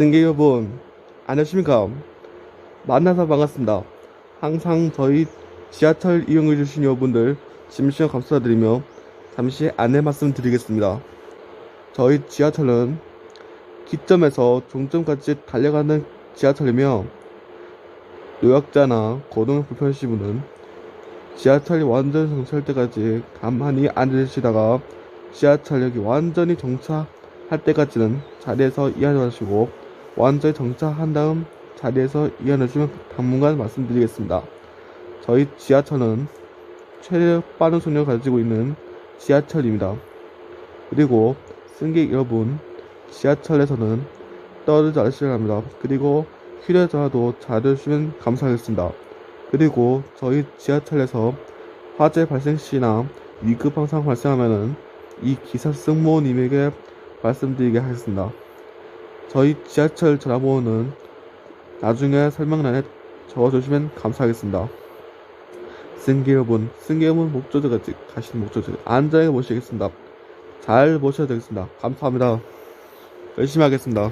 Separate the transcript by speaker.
Speaker 1: 승객 여러분, 안녕하십니까? 만나서 반갑습니다. 항상 저희 지하철 이용해 주신 여러분들 심심히 감사드리며 잠시 안내 말씀 드리겠습니다. 저희 지하철은 기점에서 종점까지 달려가는 지하철이며 요약자나 거동 불편하신 분은 지하철이 완전 정차할 때까지 가만히 앉으시다가 지하철역이 완전히 정차할 때까지는 자리에서 이완하시고 완전히 정차한 다음 자리에서 이완해주면 당분간 말씀드리겠습니다. 저희 지하철은 최대 빠른 속력을 가지고 있는 지하철입니다. 그리고 승객 여러분, 지하철에서는 떨어지지 않으시길 합니다. 그리고 휴대전화도 잘해주시면 감사하겠습니다. 그리고 저희 지하철에서 화재 발생 시나 위급 상황 발생하면은 이 기사 승무원님에게 말씀드리게 하겠습니다. 저희 지하철 전화번호는 나중에 설명란에 적어주시면 감사하겠습니다. 승객 여러분, 승객 여러분 목적지까지 가시는 목적지 안전하게 모시겠습니다. 잘 모셔야 되겠습니다. 감사합니다. 열심히 하겠습니다.